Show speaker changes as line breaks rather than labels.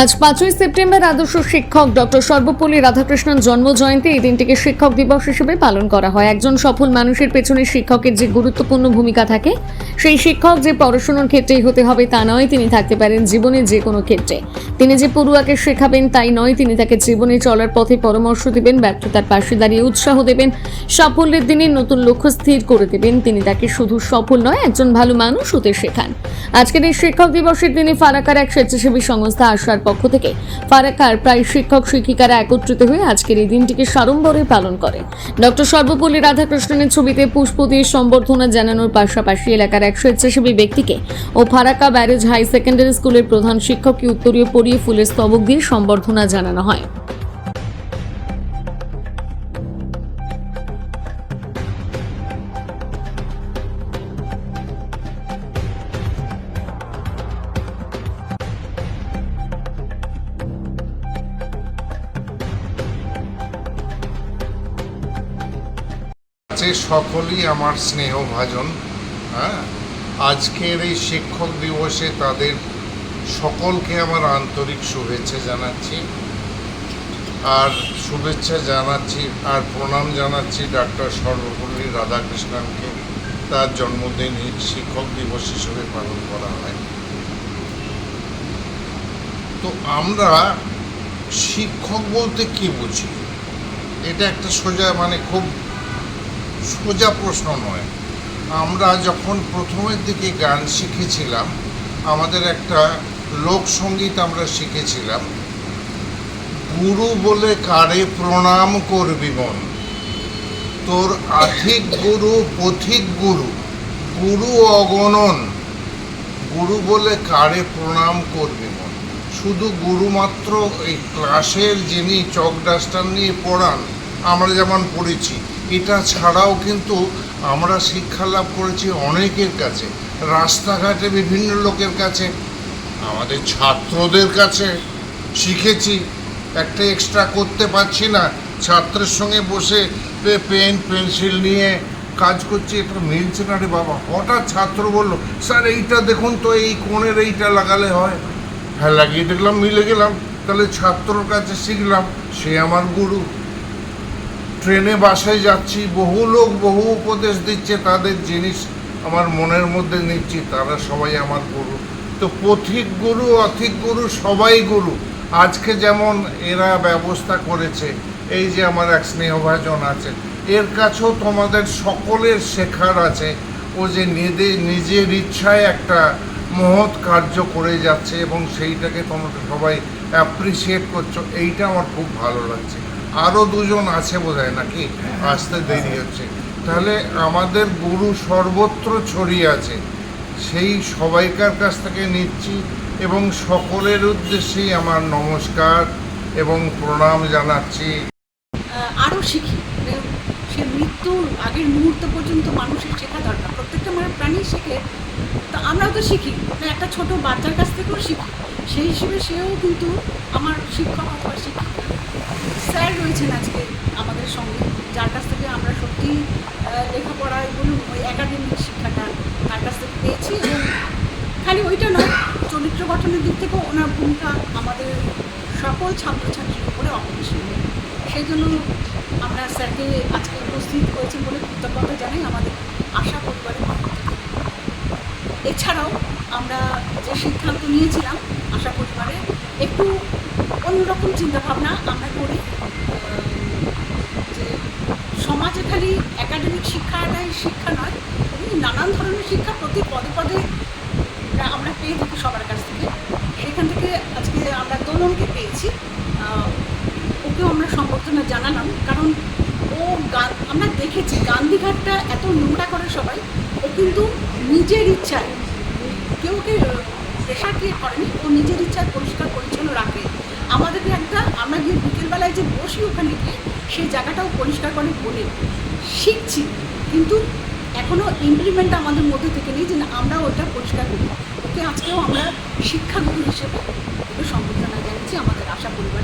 আজ পাঁচই সেপ্টেম্বর আদর্শ শিক্ষক ডক্টর সর্বপল্লী রাধাকৃষ্ণন জন্ম জয়ন্তী এই দিনটিকে শিক্ষক দিবস হিসেবে পালন করা হয়। একজন সফল মানুষের পেছনে শিক্ষকের যে গুরুত্বপূর্ণ ভূমিকা থাকে, সেই শিক্ষক যে পড়াশোনার ক্ষেত্রেই হতে হবে তা নয়, তিনি থাকতে পারেন জীবনের যে কোনো ক্ষেত্রে। তিনি যে পড়ুয়াকে শেখাবেন তাই নয়, তিনি তাকে জীবনে চলার পথে পরামর্শ দেবেন, ব্যর্থতার পাশে দাঁড়িয়ে উৎসাহ দেবেন, সাফল্যের দিনে নতুন লক্ষ্য স্থির করে দেবেন। তিনি তাকে শুধু সফল নয়, একজন ভালো মানুষ হতে শেখান। আজকের এই শিক্ষক দিবসের দিনে ফারাকার এক স্বেচ্ছাসেবী সংস্থা আশার পক্ষ থেকে ফারাক্কার প্রায় শিক্ষক শিক্ষিকারা একত্রিত হয়ে আজকের এই দিনটিকে সাড়ম্বরে পালন করে। ডক্টর সর্বপল্লী রাধাকৃষ্ণনের ছবিতে পুষ্প দিয়ে সম্বর্ধনা জানানোর পাশাপাশি এলাকার এক স্বেচ্ছাসেবী ব্যক্তিকে ও ফারাক্কা ব্যারেজ হাই সেকেন্ডারি স্কুলের প্রধান শিক্ষককে উত্তরীয় পরিয়ে ফুলের স্তবক দিয়ে সম্বর্ধনা জানানো হয়।
আছে সকলেই আমার স্নেহভাজন হ্যাঁ? আজকের এই শিক্ষক দিবসে তাদের সকলকে আমার আন্তরিক শুভেচ্ছা জানাচ্ছি। আর শুভেচ্ছা জানাচ্ছি, আর প্রণাম জানাচ্ছি ডাক্তার সর্বপল্লী রাধাকৃষ্ণনকে। তার জন্মদিন শিক্ষক দিবস হিসেবে পালন করা হয়। তো আমরা শিক্ষক বলতে কি বুঝি? এটা একটা সোজা মানে খুব সোজা প্রশ্ন নয়। আমরা যখন প্রথমের দিকে গান শিখেছিলাম, আমাদের একটা লোকসঙ্গীত আমরা শিখেছিলাম। গুরু বলে কারে প্রণাম করবি মন? তোর আধিক গুরু, পথিক গুরু গুরু অগণন। গুরু বলে কারে প্রণাম করবি মন? শুধু গুরু মাত্র, এই ক্লাসের যিনি চক ডাস্টার নিয়ে পড়ান, আমরা যেমন পড়েছি এটা ছাড়াও কিন্তু আমরা শিক্ষা লাভ করেছি অনেকের কাছে, রাস্তাঘাটে বিভিন্ন লোকের কাছে, আমাদের ছাত্রদের কাছে শিখেছি। একটা এক্সট্রা করতে পারছি না, ছাত্রের সঙ্গে বসে পেন পেন্সিল নিয়ে কাজ করছি, এটা মিলছে না রে বাবা। হঠাৎ ছাত্র বলল, স্যার, এইটা দেখুন তো, এই কোণের এইটা লাগালে হয়। হ্যাঁ লাগিয়ে দেখলাম, মিলে গেলাম। তাহলে ছাত্রর কাছে শিখলাম, সে আমার গুরু। ট্রেনে বাসে যাচ্ছি, বহু লোক বহু উপদেশ দিচ্ছে, তাদের জিনিস আমার মনের মধ্যে নিচ্ছি, তারা সবাই আমার গুরু। তো পথিক গুরু, অথিক গুরু, সবাই গুরু। আজকে যেমন এরা ব্যবস্থা করেছে, এই যে আমার এক স্নেহভাজন আছে, এর কাছেও তোমাদের সকলের শেখার আছে, ও যে নিজে নিজের ইচ্ছায় একটা মহৎ কার্য করে যাচ্ছে এবং সেইটাকে তোমরা সবাই অ্যাপ্রিসিয়েট করছ, এইটা আমার খুব ভালো লাগছে। আরও দুজন আছে বোধহয় নাকি? আসতে দেরি হচ্ছে। তাহলে আমাদের গুরু সর্বত্র ছড়িয়ে আছে। সেই সবাইকার কাছ থেকে নিচ্ছি এবং সকলের উদ্দেশ্যেই আমার নমস্কার এবং প্রণাম জানাচ্ছি।
আরও শিখি। মানে সে মৃত্যুর আগের মুহূর্ত পর্যন্ত মানুষের শেখা দরকার। প্রত্যেকটা মানে প্রাণী শেখে, তা আমরাও তো শিখি। মানে একটা ছোট বাচ্চার কাছ থেকেও শিখি। সেই হিসেবে সেও কিন্তু আমার শিক্ষক অথবা শিক্ষিকা। স্যার রয়েছেন আজকে আমাদের সঙ্গে, যার কাছ থেকে আমরা সত্যি লেখাপড়ায় বলুন, ওই একাডেমিক শিক্ষাটা তার কাছ থেকে পেয়েছি এবং খালি ওইটা নয়, চরিত্র গঠনের দিক থেকেও ওনার ভূমিকা আমাদের সকল ছাত্রছাত্রীর উপরে অপরিসীম। সেই জন্য আমরা স্যারকে আজকে উপস্থিত হয়েছেন বলে কৃতজ্ঞতা জানাই আমাদের আশা পরিবারের এছাড়াও আমরা যে সিদ্ধান্ত নিয়েছিলাম, আশা পরিবারে একটু অন্যরকম চিন্তাভাবনা আমরা করি। যে সমাজে খালি একাডেমিক শিক্ষাটাই শিক্ষা নয় নানান ধরনের শিক্ষা প্রতি পদে পদে আমরা- পেয়ে থাকি সবার কাছ থেকে। সেখান থেকে আজকে আমরা দোলনকে পেয়েছি। ওকেও আমরা সম্বর্ধনা জানালাম। কারণ ও গান আমরা দেখেছি গান্ধীঘাটটা এত নোংরা করে সবাই। ও কিন্তু নিজের ইচ্ছায় কেউ কে প্রেশার ক্রিয়েট করেনি। ও নিজের ইচ্ছায় পরিষ্কার পরিচ্ছন্ন রাখে। আমাদেরকে একটা, আমরা গিয়ে বিকেলবেলায় যে বসি ওখানে গিয়ে, সেই জায়গাটাও পরিষ্কার করে বলে শিখছি। কিন্তু এখনও ইমপ্লিমেন্ট আমাদের মধ্যে থেকে নেই যে আমরা ওটা পরিষ্কার করি ওকে আজকেও আমরা শিক্ষাগুরু হিসেবে সম্বর্ধনা জানাচ্ছি আমাদের আশা পরিবার